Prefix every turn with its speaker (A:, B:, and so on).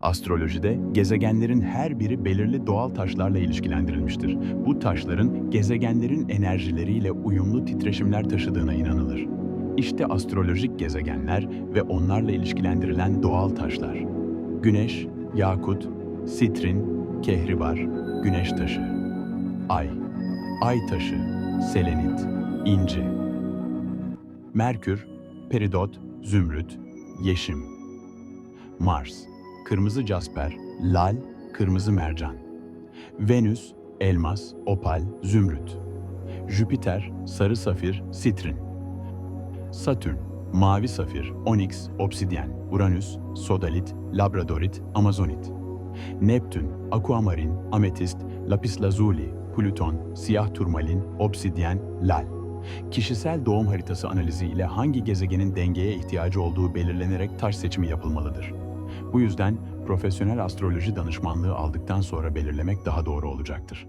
A: Astrolojide gezegenlerin her biri belirli doğal taşlarla ilişkilendirilmiştir. Bu taşların gezegenlerin enerjileriyle uyumlu titreşimler taşıdığına inanılır. İşte astrolojik gezegenler ve onlarla ilişkilendirilen doğal taşlar. Güneş, yakut, sitrin, kehribar, güneş taşı. Ay, ay taşı, selenit, inci. Merkür, peridot, zümrüt, yeşim. Mars, kırmızı jasper, lal, kırmızı mercan. Venüs, elmas, opal, zümrüt. Jüpiter, sarı safir, sitrin. Satürn, mavi safir, onyx, obsidyen. Uranüs, sodalit, labradorit, amazonit. Neptün, aquamarin, ametist, lapis lazuli, Plüton, siyah turmalin, obsidyen, lal. Kişisel doğum haritası analizi ile hangi gezegenin dengeye ihtiyacı olduğu belirlenerek taş seçimi yapılmalıdır. Bu yüzden profesyonel astroloji danışmanlığı aldıktan sonra belirlemek daha doğru olacaktır.